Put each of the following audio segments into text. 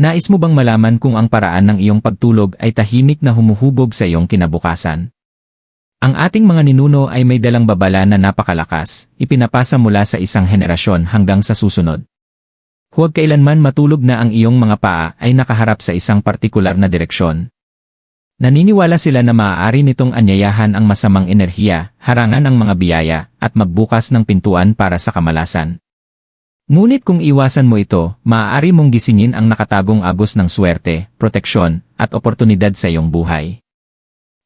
Nais mo bang malaman kung ang paraan ng iyong pagtulog ay tahimik na humuhubog sa iyong kinabukasan? Ang ating mga ninuno ay may dalang babala na napakalakas, ipinapasa mula sa isang henerasyon hanggang sa susunod. Huwag kailanman matulog na ang iyong mga paa ay nakaharap sa isang partikular na direksyon. Naniniwala sila na maaari nitong anyayahan ang masamang enerhiya, harangan ang mga biyaya, at magbukas ng pintuan para sa kamalasan. Ngunit kung iwasan mo ito, maaari mong gisingin ang nakatagong agos ng swerte, proteksyon, at oportunidad sa iyong buhay.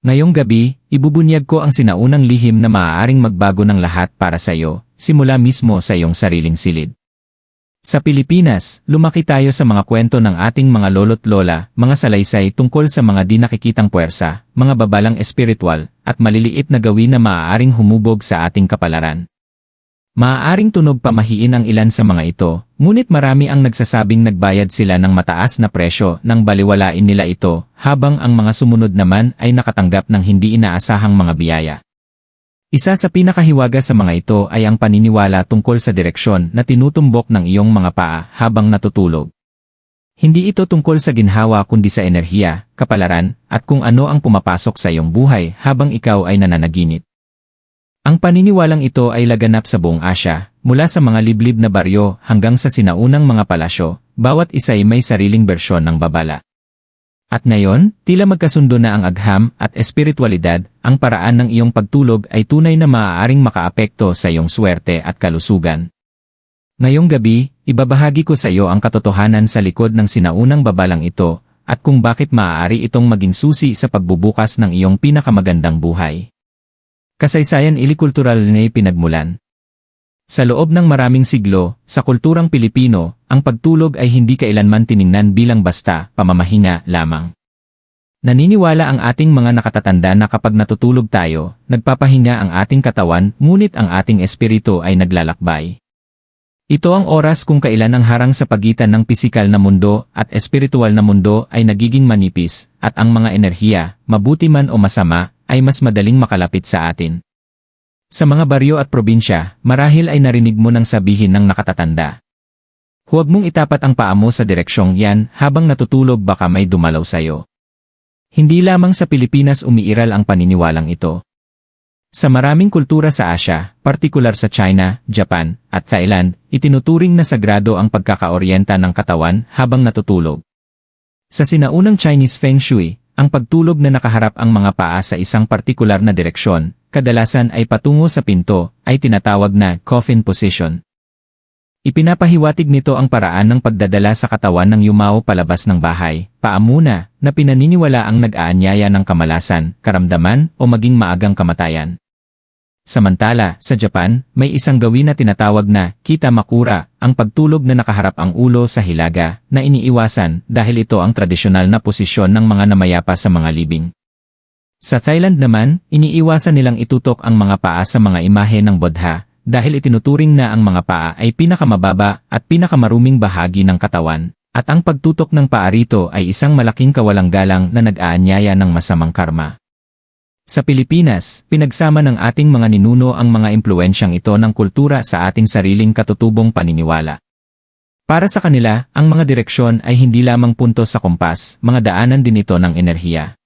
Ngayong gabi, ibubunyag ko ang sinaunang lihim na maaaring magbago ng lahat para sa iyo, simula mismo sa iyong sariling silid. Sa Pilipinas, lumaki tayo sa mga kwento ng ating mga lolo't lola, mga salaysay tungkol sa mga di nakikitang puwersa, mga babalang espiritual, at maliliit na gawin na maaaring humubog sa ating kapalaran. Maaaring tunog pamahiin ang ilan sa mga ito, ngunit marami ang nagsasabing nagbayad sila ng mataas na presyo nang baliwalain nila ito, habang ang mga sumunod naman ay nakatanggap ng hindi inaasahang mga biyaya. Isa sa pinakahiwaga sa mga ito ay ang paniniwala tungkol sa direksyon na tinutumbok ng iyong mga paa habang natutulog. Hindi ito tungkol sa ginhawa kundi sa enerhiya, kapalaran, at kung ano ang pumapasok sa iyong buhay habang ikaw ay nananaginip. Ang paniniwalang ito ay laganap sa buong Asya, mula sa mga liblib na baryo hanggang sa sinaunang mga palasyo, bawat isa ay may sariling bersyon ng babala. At ngayon, tila magkasundo na ang agham at espiritualidad, ang paraan ng iyong pagtulog ay tunay na maaaring makaapekto sa iyong swerte at kalusugan. Ngayong gabi, ibabahagi ko sa iyo ang katotohanan sa likod ng sinaunang babalang ito, at kung bakit maaari itong maging susi sa pagbubukas ng iyong pinakamagandang buhay. Kasaysayan ilikultural na pinagmulan. Sa loob ng maraming siglo, sa kulturang Pilipino, ang pagtulog ay hindi kailanman tiningnan bilang basta pamamahinga lamang. Naniniwala ang ating mga nakatatanda na kapag natutulog tayo, nagpapahinga ang ating katawan ngunit ang ating espiritu ay naglalakbay. Ito ang oras kung kailan ang harang sa pagitan ng pisikal na mundo at espiritual na mundo ay nagiging manipis at ang mga enerhiya, mabuti man o masama, ay mas madaling makalapit sa atin. Sa mga baryo at probinsya, marahil ay narinig mo nang sabihin ng nakatatanda. Huwag mong itapat ang paa mo sa direksyong yan habang natutulog baka may dumalaw sa'yo. Hindi lamang sa Pilipinas umiiral ang paniniwalang ito. Sa maraming kultura sa Asya, partikular sa China, Japan, at Thailand, itinuturing na sagrado ang pagkakaoryenta ng katawan habang natutulog. Sa sinaunang Chinese Feng Shui, ang pagtulog na nakaharap ang mga paa sa isang partikular na direksyon, kadalasan ay patungo sa pinto, ay tinatawag na coffin position. Ipinapahiwatig nito ang paraan ng pagdadala sa katawan ng yumao palabas ng bahay, paamuna, na pinaniniwala ang nag-aanyaya ng kamalasan, karamdaman, o maging maagang kamatayan. Samantala, sa Japan, may isang gawin na tinatawag na kita makura, ang pagtulog na nakaharap ang ulo sa hilaga, na iniiwasan dahil ito ang tradisyonal na posisyon ng mga namayapa sa mga libing. Sa Thailand naman, iniiwasan nilang itutok ang mga paa sa mga imahe ng Bodha dahil itinuturing na ang mga paa ay pinakamababa at pinakamaruming bahagi ng katawan, at ang pagtutok ng paa rito ay isang malaking kawalang galang na nag-aanyaya ng masamang karma. Sa Pilipinas, pinagsama ng ating mga ninuno ang mga impluensyang ito ng kultura sa ating sariling katutubong paniniwala. Para sa kanila, ang mga direksyon ay hindi lamang punto sa kompas, mga daanan din ito ng enerhiya.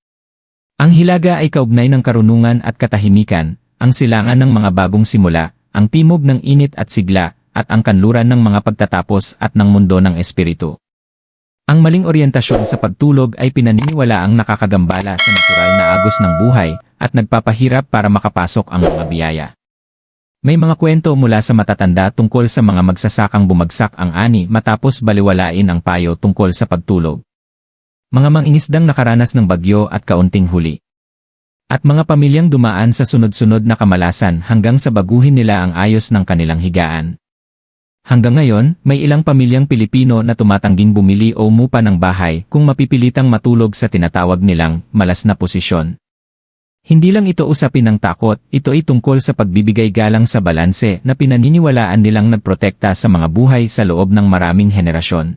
Ang hilaga ay kaugnay ng karunungan at katahimikan, ang silangan ng mga bagong simula, ang timog ng init at sigla, at ang kanluran ng mga pagtatapos at ng mundo ng espiritu. Ang maling oryentasyon sa pagtulog ay pinaniniwala ang nakakagambala sa natural na agos ng buhay at nagpapahirap para makapasok ang mga biyaya. May mga kwento mula sa matatanda tungkol sa mga magsasakang bumagsak ang ani matapos baliwalain ang payo tungkol sa pagtulog. Mga mangingisdang nakaranas ng bagyo at kaunting huli. At mga pamilyang dumaan sa sunod-sunod na kamalasan hanggang sa baguhin nila ang ayos ng kanilang higaan. Hanggang ngayon, may ilang pamilyang Pilipino na tumatangging bumili o umupa ng bahay kung mapipilitang matulog sa tinatawag nilang malas na posisyon. Hindi lang ito usapin ng takot, ito ay tungkol sa pagbibigay galang sa balanse na pinaniniwalaan nilang nagprotekta sa mga buhay sa loob ng maraming henerasyon.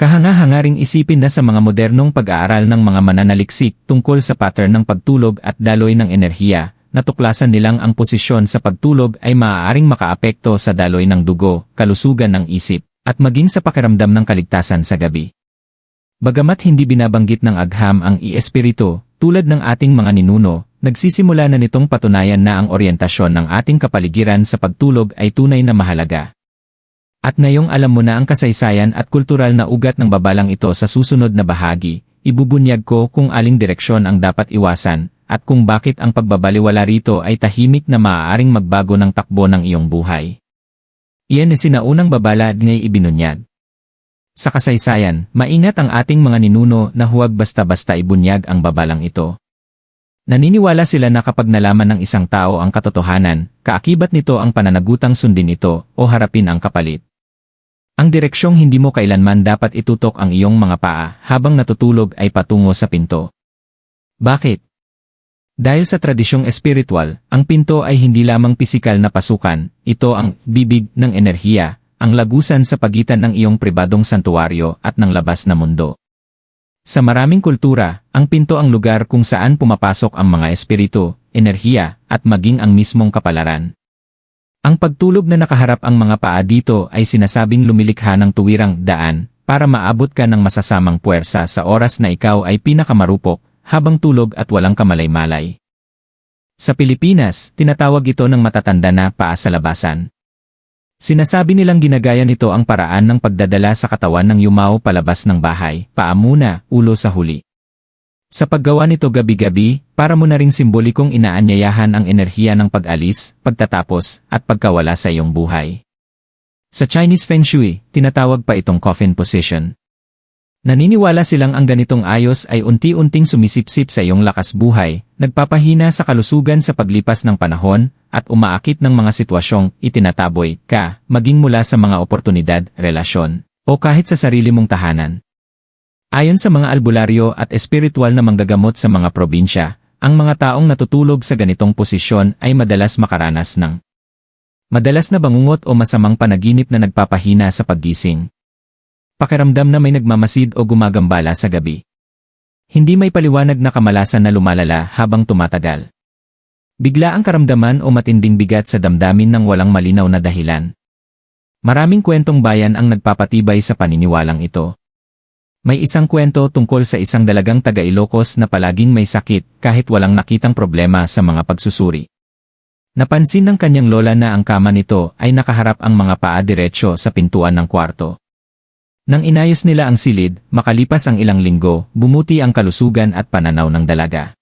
Kahanga-hangaring isipin na sa mga modernong pag-aaral ng mga mananaliksik tungkol sa pattern ng pagtulog at daloy ng enerhiya, natuklasan nilang ang posisyon sa pagtulog ay maaaring makaapekto sa daloy ng dugo, kalusugan ng isip, at maging sa pakiramdam ng kaligtasan sa gabi. Bagamat hindi binabanggit ng agham ang iespiritu, tulad ng ating mga ninuno, nagsisimula na nitong patunayan na ang oryentasyon ng ating kapaligiran sa pagtulog ay tunay na mahalaga. At ngayong alam mo na ang kasaysayan at kultural na ugat ng babalang ito sa susunod na bahagi, ibubunyag ko kung aling direksyon ang dapat iwasan, at kung bakit ang pagbabaliwala rito ay tahimik na maaaring magbago ng takbo ng iyong buhay. Iyan ay sinaunang babala ngay ibinunyag. Sa kasaysayan, maingat ang ating mga ninuno na huwag basta-basta ibunyag ang babalang ito. Naniniwala sila na kapag nalaman ng isang tao ang katotohanan, kaakibat nito ang pananagutang sundin ito o harapin ang kapalit. Ang direksyong hindi mo kailanman dapat itutok ang iyong mga paa habang natutulog ay patungo sa pinto. Bakit? Dahil sa tradisyong espiritual, ang pinto ay hindi lamang pisikal na pasukan, ito ang bibig ng enerhiya, ang lagusan sa pagitan ng iyong pribadong santuwaryo at ng labas na mundo. Sa maraming kultura, ang pinto ang lugar kung saan pumapasok ang mga espiritu, enerhiya, at maging ang mismong kapalaran. Ang pagtulog na nakaharap ang mga paa dito ay sinasabing lumilikha ng tuwirang daan para maabot ka ng masasamang puwersa sa oras na ikaw ay pinakamarupok, habang tulog at walang kamalay-malay. Sa Pilipinas, tinatawag ito ng matatanda na paa sa labasan. Sinasabi nilang ginagaya nito ang paraan ng pagdadala sa katawan ng yumaw palabas ng bahay, paa muna, ulo sa huli. Sa paggawa nito gabi-gabi, para mo na ring simbolikong inaanyayahan ang enerhiya ng pag-alis, pagtatapos, at pagkawala sa iyong buhay. Sa Chinese Feng Shui, tinatawag pa itong coffin position. Naniniwala silang ang ganitong ayos ay unti-unting sumisipsip sa iyong lakas buhay, nagpapahina sa kalusugan sa paglipas ng panahon, at umaakit ng mga sitwasyong itinataboy ka, maging mula sa mga oportunidad, relasyon, o kahit sa sarili mong tahanan. Ayon sa mga albularyo at espiritual na manggagamot sa mga probinsya, ang mga taong natutulog sa ganitong posisyon ay madalas makaranas ng madalas na bangungot o masamang panaginip na nagpapahina sa paggising. Pakiramdam na may nagmamasid o gumagambala sa gabi. Hindi may paliwanag na kamalasan na lumalala habang tumatagal. Bigla ang karamdaman o matinding bigat sa damdamin ng walang malinaw na dahilan. Maraming kwentong bayan ang nagpapatibay sa paniniwalang ito. May isang kwento tungkol sa isang dalagang taga Ilocos na palaging may sakit kahit walang nakitang problema sa mga pagsusuri. Napansin ng kanyang lola na ang kama nito ay nakaharap ang mga paa diretsyo sa pintuan ng kwarto. Nang inayos nila ang silid, makalipas ang ilang linggo, bumuti ang kalusugan at pananaw ng dalaga.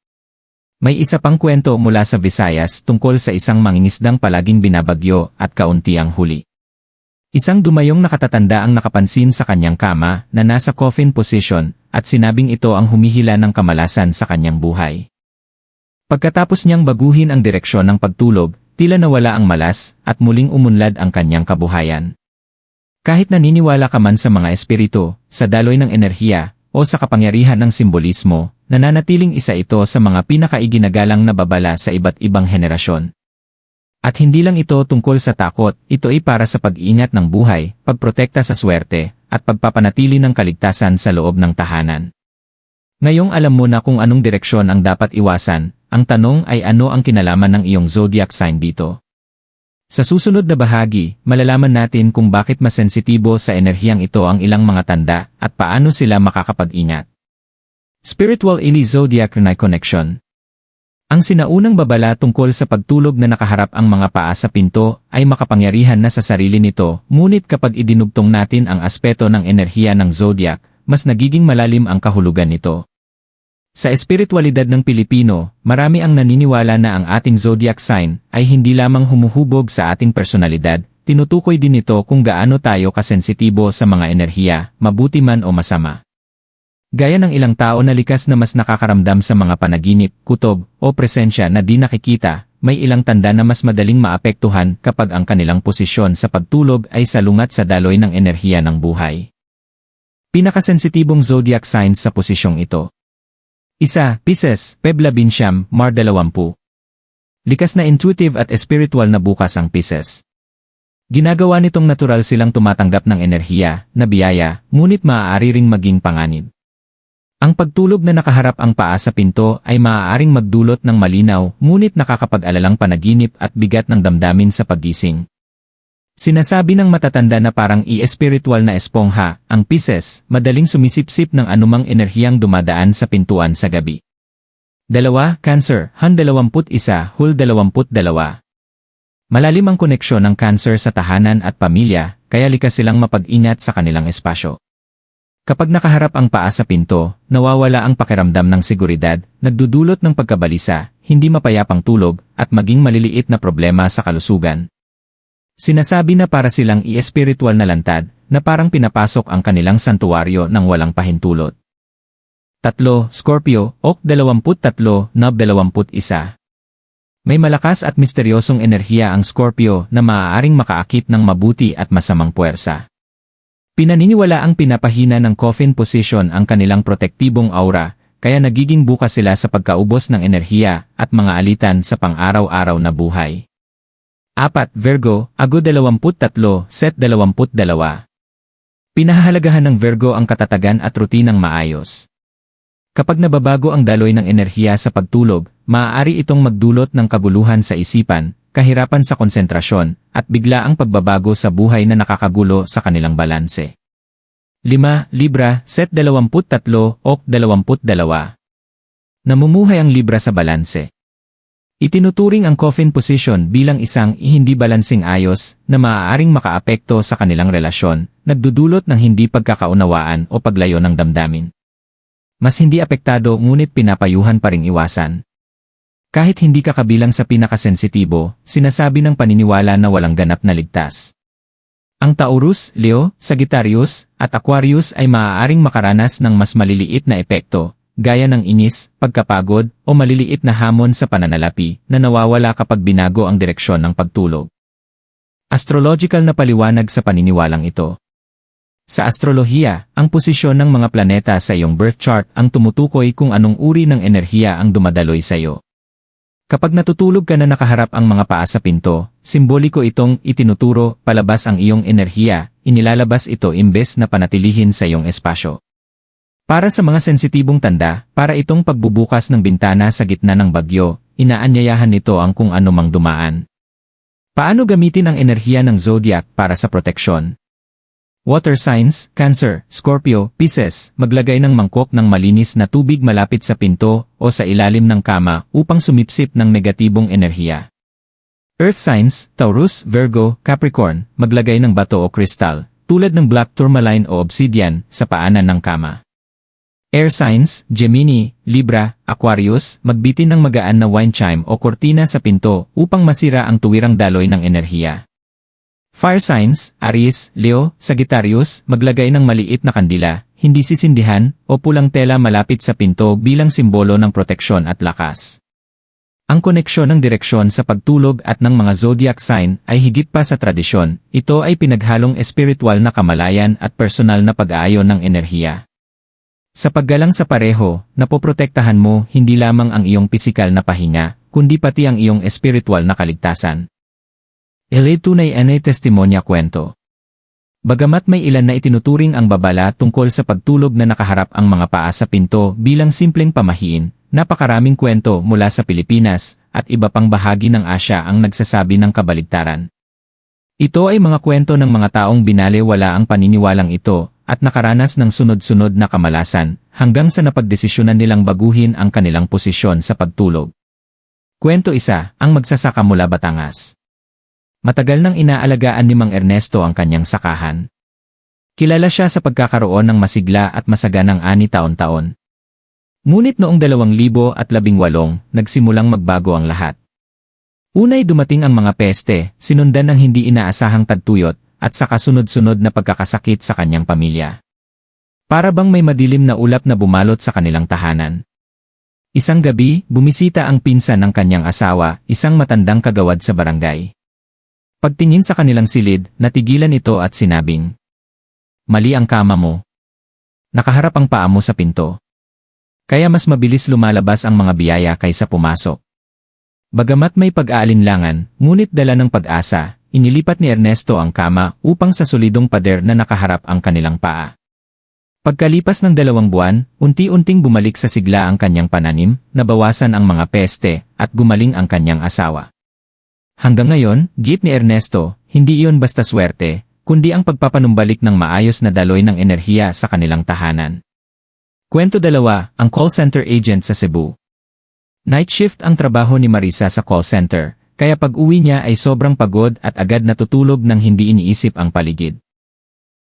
May isa pang kwento mula sa Visayas tungkol sa isang mangingisdang palaging binabagyo at kaunti ang huli. Isang dumayong nakatatanda ang nakapansin sa kanyang kama na nasa coffin position at sinabing ito ang humihila ng kamalasan sa kanyang buhay. Pagkatapos niyang baguhin ang direksyon ng pagtulog, tila nawala ang malas at muling umunlad ang kanyang kabuhayan. Kahit naniniwala ka man sa mga espiritu, sa daloy ng enerhiya, o sa kapangyarihan ng simbolismo, nananatiling isa ito sa mga pinakaiginagalang na babala sa iba't ibang henerasyon. At hindi lang ito tungkol sa takot, ito ay para sa pag-iingat ng buhay, pagprotekta sa swerte, at pagpapanatili ng kaligtasan sa loob ng tahanan. Ngayong alam mo na kung anong direksyon ang dapat iwasan, ang tanong ay ano ang kinalaman ng iyong zodiac sign dito. Sa susunod na bahagi, malalaman natin kung bakit mas sensitibo sa enerhiyang ito ang ilang mga tanda at paano sila makakapag-ingat. Spiritual Ili Zodiac Renai Connection Ang sinaunang babala tungkol sa pagtulog na nakaharap ang mga paa sa pinto ay makapangyarihan na sa sarili nito, ngunit kapag idinugtong natin ang aspeto ng enerhiya ng zodiac, mas nagiging malalim ang kahulugan nito. Sa espiritualidad ng Pilipino, marami ang naniniwala na ang ating zodiac sign ay hindi lamang humuhubog sa ating personalidad, tinutukoy din ito kung gaano tayo kasensitibo sa mga enerhiya, mabuti man o masama. Gaya ng ilang tao na likas na mas nakakaramdam sa mga panaginip, kutob, o presensya na di nakikita, may ilang tanda na mas madaling maapektuhan kapag ang kanilang posisyon sa pagtulog ay salungat sa daloy ng enerhiya ng buhay. Pinakasensitibong zodiac signs sa posisyong ito. Isa, Pisces, Pebla Binsyam, Mar 20. Likas na intuitive at spiritual na bukas ang Pisces. Ginagawa nitong natural silang tumatanggap ng enerhiya, na biyaya, ngunit maaari ring maging panganib. Ang pagtulog na nakaharap ang paa sa pinto ay maaaring magdulot ng malinaw, ngunit nakakapag-alalang panaginip at bigat ng damdamin sa paggising. Sinasabi ng matatanda na parang i-espiritual na espongha, ang Pisces, madaling sumisipsip ng anumang enerhiyang dumadaan sa pintuan sa gabi. Dalawa, Cancer, Han 21, Hul 22. Malalim ang koneksyon ng Cancer sa tahanan at pamilya, kaya likas silang mapag-ingat sa kanilang espasyo. Kapag nakaharap ang paa sa pinto, nawawala ang pakiramdam ng seguridad, nagdudulot ng pagkabalisa, hindi mapayapang tulog, at maging maliliit na problema sa kalusugan. Sinasabi na para silang i-espiritual na lantad, na parang pinapasok ang kanilang santuwaryo ng walang pahintulot. Tatlo, Scorpio, Ok 23, Nob 21. May malakas at misteryosong enerhiya ang Scorpio na maaaring makaakit ng mabuti at masamang puwersa. Pinaniniwala ang pinapahina ng coffin position ang kanilang protektibong aura, kaya nagiging bukas sila sa pagkaubos ng enerhiya at mga alitan sa pang-araw-araw na buhay. 4. Virgo, Ago 23, Set 22. Pinahahalagahan ng Virgo ang katatagan at rutinang maayos. Kapag nababago ang daloy ng enerhiya sa pagtulog, maaari itong magdulot ng kaguluhan sa isipan, kahirapan sa konsentrasyon, at bigla ang pagbabago sa buhay na nakakagulo sa kanilang balanse. 5. Libra, Set 23, Ok 22. Namumuhay ang Libra sa balanse. Itinuturing ang coffin position bilang isang hindi balansing ayos na maaaring makaapekto sa kanilang relasyon, nagdudulot ng hindi pagkakaunawaan o paglayo ng damdamin. Mas hindi apektado ngunit pinapayuhan pa ring iwasan. Kahit hindi ka kabilang sa pinakasensitibo, sinasabi ng paniniwala na walang ganap na ligtas. Ang Taurus, Leo, Sagittarius, at Aquarius ay maaaring makaranas ng mas maliliit na epekto, gaya ng inis, pagkapagod, o maliliit na hamon sa pananalapi na nawawala kapag binago ang direksyon ng pagtulog. Astrological na paliwanag sa paniniwalang ito. Sa astrolohiya, ang posisyon ng mga planeta sa iyong birth chart ang tumutukoy kung anong uri ng enerhiya ang dumadaloy sa iyo. Kapag natutulog ka na nakaharap ang mga paa sa pinto, simboliko itong itinuturo palabas ang iyong enerhiya, inilalabas ito imbes na panatilihin sa iyong espasyo. Para sa mga sensitibong tanda, para itong pagbubukas ng bintana sa gitna ng bagyo, inaanyayahan nito ang kung anumang dumaan. Paano gamitin ang enerhiya ng zodiac para sa proteksyon? Water signs, Cancer, Scorpio, Pisces, maglagay ng mangkok ng malinis na tubig malapit sa pinto o sa ilalim ng kama upang sumipsip ng negatibong enerhiya. Earth signs, Taurus, Virgo, Capricorn, maglagay ng bato o kristal, tulad ng black tourmaline o obsidian, sa paanan ng kama. Air signs, Gemini, Libra, Aquarius, magbitin ng magaan na wine chime o kortina sa pinto upang masira ang tuwirang daloy ng enerhiya. Fire signs, Aries, Leo, Sagittarius, maglagay ng maliit na kandila, hindi sisindihan, o pulang tela malapit sa pinto bilang simbolo ng proteksyon at lakas. Ang koneksyon ng direksyon sa pagtulog at ng mga zodiac sign ay higit pa sa tradisyon, ito ay pinaghalong espiritual na kamalayan at personal na pag-aayon ng enerhiya. Sa paggalang sa pareho, napoprotektahan mo hindi lamang ang iyong pisikal na pahinga, kundi pati ang iyong espiritual na kaligtasan. Ele tunay anay testimonya kwento. Bagamat may ilan na itinuturing ang babala tungkol sa pagtulog na nakaharap ang mga paa sa pinto bilang simpleng pamahiin, napakaraming kwento mula sa Pilipinas at iba pang bahagi ng Asya ang nagsasabi ng kabaligtaran. Ito ay mga kwento ng mga taong binalewala ang paniniwalang ito at nakaranas ng sunod-sunod na kamalasan hanggang sa napagdesisyonan nilang baguhin ang kanilang posisyon sa pagtulog. Kwento isa, ang magsasaka mula Batangas. Matagal nang inaalagaan ni Mang Ernesto ang kanyang sakahan. Kilala siya sa pagkakaroon ng masigla at masaganang ani taon-taon. Ngunit noong 2018, nagsimulang magbago ang lahat. Unay dumating ang mga peste, sinundan ng hindi inaasahang tagtuyot, at sa kasunod-sunod na pagkakasakit sa kanyang pamilya. Para bang may madilim na ulap na bumalot sa kanilang tahanan. Isang gabi, bumisita ang pinsan ng kanyang asawa, isang matandang kagawad sa barangay. Pagtingin sa kanilang silid, natigilan ito at sinabing, Mali ang kama mo. Nakaharap ang paa mo sa pinto. Kaya mas mabilis lumalabas ang mga biyaya kaysa pumasok. Bagamat may pag-aalinlangan, ngunit dala ng pag-asa, inilipat ni Ernesto ang kama upang sa solidong pader na nakaharap ang kanilang paa. Pagkalipas ng dalawang buwan, unti-unting bumalik sa sigla ang kanyang pananim, nabawasan ang mga peste, at gumaling ang kanyang asawa. Hanggang ngayon, git ni Ernesto, hindi iyon basta swerte, kundi ang pagpapanumbalik ng maayos na daloy ng enerhiya sa kanilang tahanan. Kwento dalawa, ang call center agent sa Cebu. Night shift ang trabaho ni Marisa sa call center, kaya pag-uwi niya ay sobrang pagod at agad natutulog nang hindi iniisip ang paligid.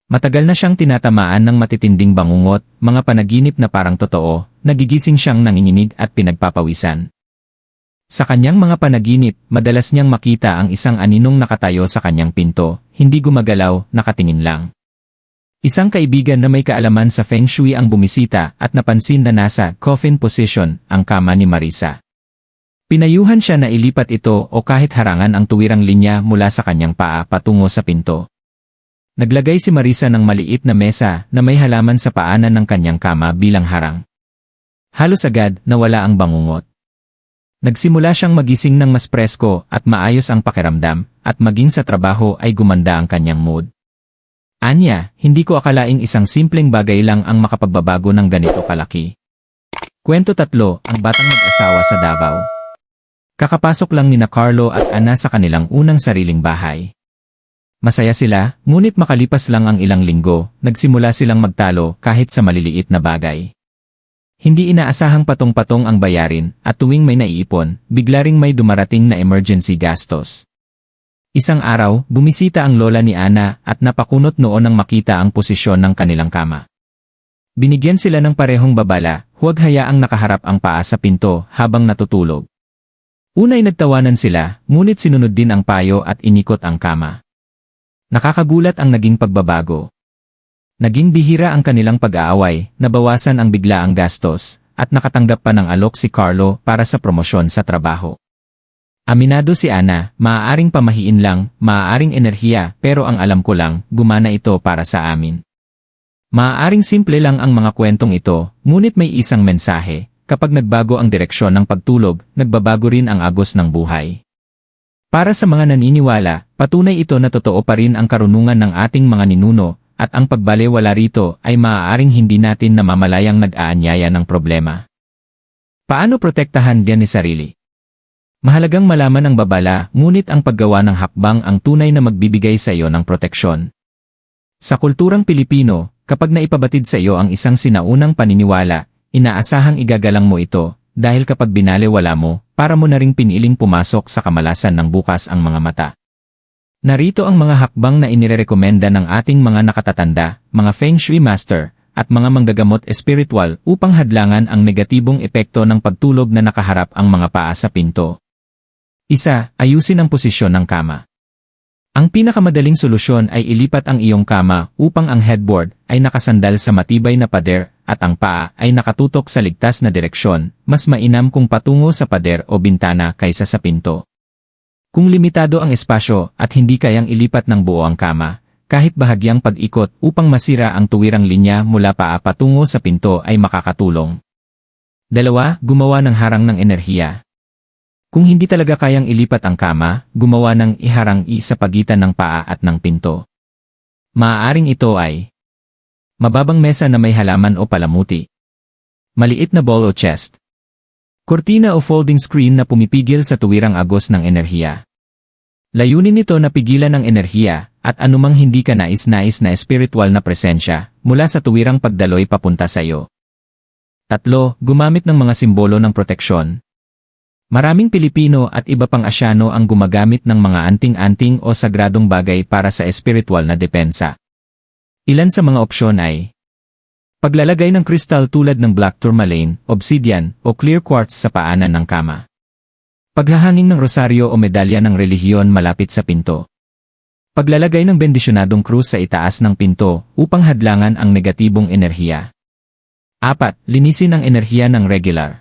Matagal na siyang tinatamaan ng matitinding bangungot, mga panaginip na parang totoo, nagigising siyang nanginginig at pinagpapawisan. Sa kanyang mga panaginip, madalas niyang makita ang isang aninong nakatayo sa kanyang pinto, hindi gumagalaw, nakatingin lang. Isang kaibigan na may kaalaman sa Feng Shui ang bumisita at napansin na nasa coffin position ang kama ni Marisa. Pinayuhan siya na ilipat ito o kahit harangan ang tuwirang linya mula sa kanyang paa patungo sa pinto. Naglagay si Marisa ng maliit na mesa na may halaman sa paanan ng kanyang kama bilang harang. Halos agad nawala ang bangungot. Nagsimula siyang magising ng mas presko at maayos ang pakiramdam at maging sa trabaho ay gumanda ang kanyang mood. Anya, hindi ko akalaing isang simpleng bagay lang ang makapagbabago ng ganito kalaki. Kwento tatlo, ang batang mag-asawa sa Davao. Kakapasok lang ni na Carlo at Ana sa kanilang unang sariling bahay. Masaya sila, ngunit makalipas lang ang ilang linggo, nagsimula silang magtalo kahit sa maliliit na bagay. Hindi inaasahang patong-patong ang bayarin at tuwing may naiipon, bigla ring may dumarating na emergency gastos. Isang araw, bumisita ang lola ni Ana at napakunot noon nang makita ang posisyon ng kanilang kama. Binigyan sila ng parehong babala, huwag hayaang nakaharap ang paa sa pinto habang natutulog. Unay nagtawanan sila, ngunit sinunod din ang payo at inikot ang kama. Nakakagulat ang naging pagbabago. Naging bihira ang kanilang pag-aaway, nabawasan ang biglaang gastos, at nakatanggap pa ng alok si Carlo para sa promosyon sa trabaho. Aminado si Ana, maaaring pamahiin lang, maaaring enerhiya, pero ang alam ko lang, gumana ito para sa amin. Maaaring simple lang ang mga kwentong ito, ngunit may isang mensahe, kapag nagbago ang direksyon ng pagtulog, nagbabago rin ang agos ng buhay. Para sa mga naniniwala, patunay ito na totoo pa rin ang karunungan ng ating mga ninuno, at ang pagbalewala rito ay maaaring hindi natin namamalayang nag-aanyaya ng problema. Paano protektahan diyan ni sarili? Mahalagang malaman ang babala, ngunit ang paggawa ng hakbang ang tunay na magbibigay sa iyo ng proteksyon. Sa kulturang Pilipino, kapag naipabatid sa iyo ang isang sinaunang paniniwala, inaasahang igagalang mo ito, dahil kapag binalewala mo, para mo na ring piniling pumasok sa kamalasan ng bukas ang mga mata. Narito ang mga hakbang na inirekomenda ng ating mga nakatatanda, mga Feng Shui Master, at mga manggagamot espiritual upang hadlangan ang negatibong epekto ng pagtulog na nakaharap ang mga paa sa pinto. Isa, ayusin ang posisyon ng kama. Ang pinakamadaling solusyon ay ilipat ang iyong kama upang ang headboard ay nakasandal sa matibay na pader at ang paa ay nakatutok sa ligtas na direksyon, mas mainam kung patungo sa pader o bintana kaysa sa pinto. Kung limitado ang espasyo at hindi kayang ilipat ng buo ang kama, kahit bahagyang pag-ikot upang masira ang tuwirang linya mula paa patungo sa pinto ay makakatulong. Dalawa, gumawa ng harang ng enerhiya. Kung hindi talaga kayang ilipat ang kama, gumawa ng iharang i sa pagitan ng paa at ng pinto. Maaaring ito ay mababang mesa na may halaman o palamuti. Maliit na ball o chest. Kortina o folding screen na pumipigil sa tuwirang agos ng enerhiya. Layunin nito na pigilan ng enerhiya at anumang hindi ka nais-nais na espiritual na presensya mula sa tuwirang pagdaloy papunta sa iyo. Tatlo, gumamit ng mga simbolo ng proteksyon, Maraming Pilipino at iba pang Asyano ang gumagamit ng mga anting-anting o sagradong bagay para sa espiritual na depensa. Ilan sa mga opsyon ay Paglalagay ng kristal tulad ng black tourmaline, obsidian, o clear quartz sa paanan ng kama. Paghahanging ng rosaryo o medalya ng relihiyon malapit sa pinto. Paglalagay ng bendisyonadong krus sa itaas ng pinto upang hadlangan ang negatibong enerhiya. Apat, linisin ang enerhiya ng regular.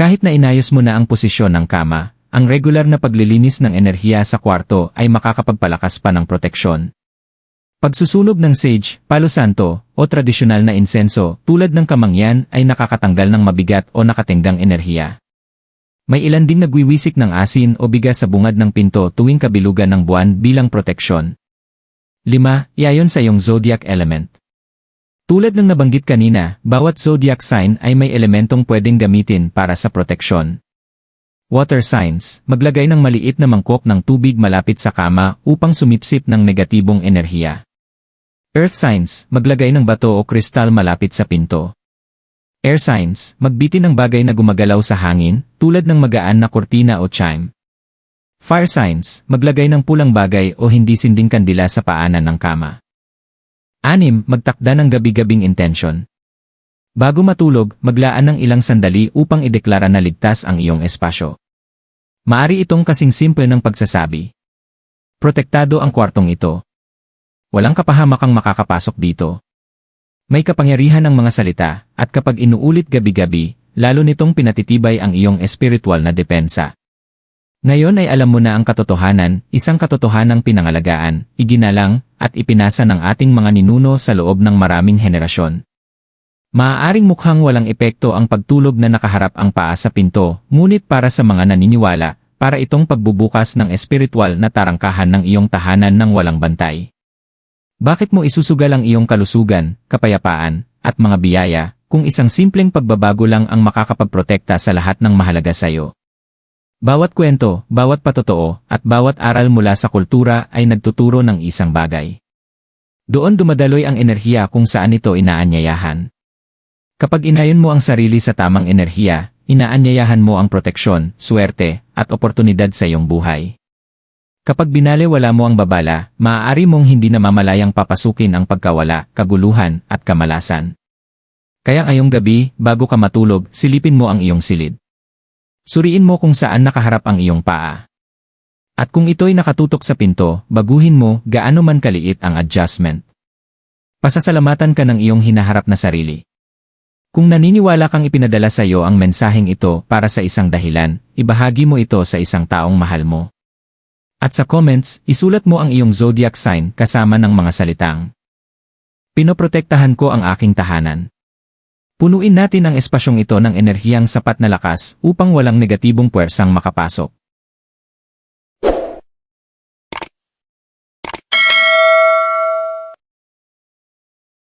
Kahit na inayos mo na ang posisyon ng kama, ang regular na paglilinis ng enerhiya sa kwarto ay makakapagpalakas pa ng proteksyon. Pagsusunog ng sage, palo santo, o tradisyonal na insenso tulad ng kamangyan ay nakakatanggal ng mabigat o nakatingdang enerhiya. May ilan ding nagwiwisik ng asin o bigas sa bungad ng pinto tuwing kabilugan ng buwan bilang proteksyon. 5. Iayon sa iyong zodiac element. Tulad ng nabanggit kanina, bawat zodiac sign ay may elementong pwedeng gamitin para sa proteksyon. Water signs, maglagay ng maliit na mangkok ng tubig malapit sa kama upang sumipsip ng negatibong enerhiya. Earth signs, maglagay ng bato o kristal malapit sa pinto. Air signs, magbitin ng bagay na gumagalaw sa hangin, tulad ng magaan na kurtina o chime. Fire signs, maglagay ng pulang bagay o hindi sinding kandila sa paanan ng kama. Anim, magtakda ng gabi-gabing intention. Bago matulog, maglaan ng ilang sandali upang ideklara na ligtas ang iyong espasyo. Maari itong kasing simple ng pagsasabi. Protektado ang kwartong ito. Walang kapahamakang makakapasok dito. May kapangyarihan ng mga salita, at kapag inuulit gabi-gabi, lalo nitong pinatitibay ang iyong espiritual na depensa. Ngayon ay alam mo na ang katotohanan, isang katotohanang pinangalagaan, iginalang, at ipinasa ng ating mga ninuno sa loob ng maraming henerasyon. Maaaring mukhang walang epekto ang pagtulog na nakaharap ang paa sa pinto, ngunit para sa mga naniniwala, para itong pagbubukas ng espiritual na tarangkahan ng iyong tahanan ng walang bantay. Bakit mo isusugal ang iyong kalusugan, kapayapaan, at mga biyaya, kung isang simpleng pagbabago lang ang makakapagprotekta sa lahat ng mahalaga sa iyo? Bawat kwento, bawat patotoo, at bawat aral mula sa kultura ay nagtuturo ng isang bagay. Doon dumadaloy ang enerhiya kung saan ito inaanyayahan. Kapag inayon mo ang sarili sa tamang enerhiya, inaanyayahan mo ang proteksyon, swerte, at oportunidad sa iyong buhay. Kapag binalewala mo ang babala, maaari mong hindi namamalayang papasukin ang pagkawala, kaguluhan, at kamalasan. Kaya ngayong gabi, bago ka matulog, silipin mo ang iyong silid. Suriin mo kung saan nakaharap ang iyong paa. At kung ito'y nakatutok sa pinto, baguhin mo gaano man kaliit ang adjustment. Pasasalamatan ka ng iyong hinaharap na sarili. Kung naniniwala kang ipinadala sa iyo ang mensaheng ito para sa isang dahilan, ibahagi mo ito sa isang taong mahal mo. At sa comments, isulat mo ang iyong zodiac sign kasama ng mga salitang. Pinoprotektahan ko ang aking tahanan. Punuin natin ang espasyong ito ng enerhiyang sapat na lakas upang walang negatibong puwersang makapasok.